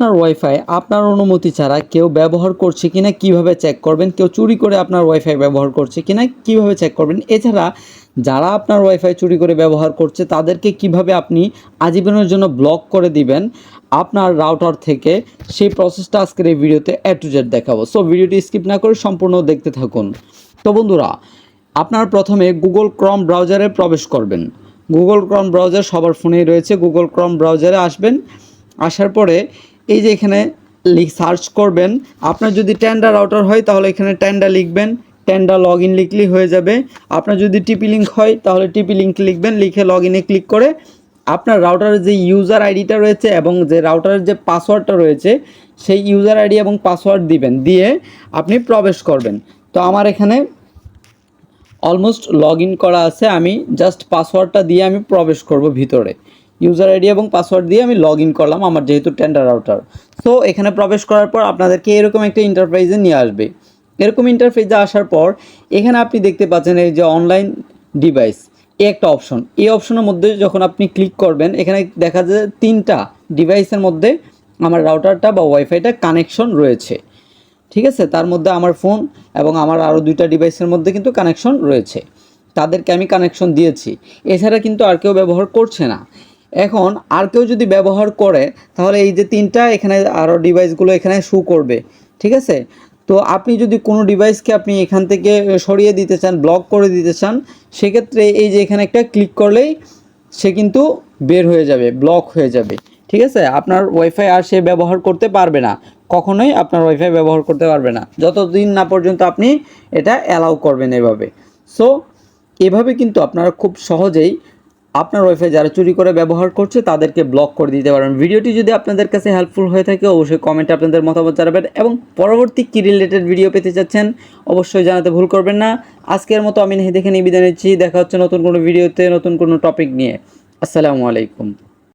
আপনার ওয়াইফাই আপনার অনুমতি ছাড়া কেউ ব্যবহার করছে কিনা, কীভাবে চেক করবেন, কেউ চুরি করে আপনার ওয়াইফাই ব্যবহার করছে কিনা, কীভাবে চেক করবেন? এছাড়া যারা আপনার ওয়াইফাই চুরি করে ব্যবহার করছে, তাদেরকে কীভাবে আপনি আজীবনের জন্য ব্লক করে দিবেন আপনার রাউটার থেকে? সেই প্রসেসটা আজকের এই ভিডিওতে এ টু জেড দেখাবো। সো ভিডিওটি স্কিপ না করে সম্পূর্ণ দেখতে থাকুন। তো বন্ধুরা, আপনার প্রথমে গুগল ক্রম ব্রাউজারে প্রবেশ করবেন। গুগল ক্রম ব্রাউজার সবার ফোনেই রয়েছে। গুগল ক্রম ব্রাউজারে আসবেন। আসার পরে এই যে এখানে লিখ সার্চ করবেন। আপনার যদি টেন্ডার রাউটার হয়, তাহলে এখানে ট্যান্ডা লিখবেন। ট্যান্ডা লগ ইন লিখলেই হয়ে যাবে। আপনার যদি টিপি লিঙ্ক হয়, তাহলে টিপি লিঙ্ক লিখবেন। লিখে লগ ইনে ক্লিক করে আপনার রাউটারের যে ইউজার আইডিটা রয়েছে এবং যে রাউটারের যে পাসওয়ার্ডটা রয়েছে, সেই ইউজার আইডি এবং পাসওয়ার্ড দিবেন। দিয়ে আপনি প্রবেশ করবেন। তো আমার এখানে অলমোস্ট লগ ইন করা আছে। আমি জাস্ট পাসওয়ার্ডটা দিয়ে আমি প্রবেশ করব ভিতরে। ইউজার আইডি এবং পাসওয়ার্ড দিয়ে আমি লগ ইন করলাম আমার যেহেতু টেন্ডার রাউটার সো এখানে প্রবেশ করার পর আপনাদেরকে এরকম একটা ইন্টারপ্রাইজে নিয়ে আসবে। এরকম ইন্টারফেসে আসার পর, এখানে আপনি দেখতে পাচ্ছেন এই যে অনলাইন ডিভাইস এই একটা অপশন এই অপশনের মধ্যে যখন আপনি ক্লিক করবেন, এখানে দেখা যায় তিনটা ডিভাইসের মধ্যে আমার রাউটারটা বা ওয়াইফাইটা কানেকশন রয়েছে। ঠিক আছে? তার মধ্যে আমার ফোন এবং আমার আরও দুইটা ডিভাইসের মধ্যে কিন্তু কানেকশন রয়েছে। তাদেরকে আমি কানেকশন দিয়েছি। এছাড়া কিন্তু আর কেউ ব্যবহার করছে না। এখন আর কেউ যদি ব্যবহার করে, তাহলে এই যে তিনটা এখানে আরও ডিভাইসগুলো এখানে শু করবে, ঠিক আছে? তো আপনি যদি কোনো ডিভাইসকে আপনি এখান থেকে সরিয়ে দিতে চান ব্লক করে দিতে চান, সেক্ষেত্রে এই যে এখানে একটা ক্লিক করলেই সে কিন্তু বের হয়ে যাবে ব্লক হয়ে যাবে, ঠিক আছে? আপনার ওয়াইফাই আর সে ব্যবহার করতে পারবে না, কখনোই আপনার ওয়াইফাই ব্যবহার করতে পারবে না, যতদিন না পর্যন্ত আপনি এটা অ্যালাউ করবেন এভাবে। সো এভাবে কিন্তু আপনারা খুব সহজেই আপনার ওয়াইফাই যারা চুরি করে ব্যবহার করছে, তাদেরকে ব্লক করে দিতে পারেন। ভিডিওটি যদি আপনাদের কাছে হেল্পফুল হয়ে থাকে, অবশ্যই কমেন্টে আপনাদের মতামত জানাবেন এবং পরবর্তী কী রিলেটেড ভিডিও পেতে চাচ্ছেন, অবশ্যই জানাতে ভুল করবেন না। আজকের মতো আমি দেখে নিয়ে নিচ্ছি। দেখা হচ্ছে নতুন কোনো ভিডিওতে নতুন কোনো টপিক নিয়ে। আসসালামু আলাইকুম।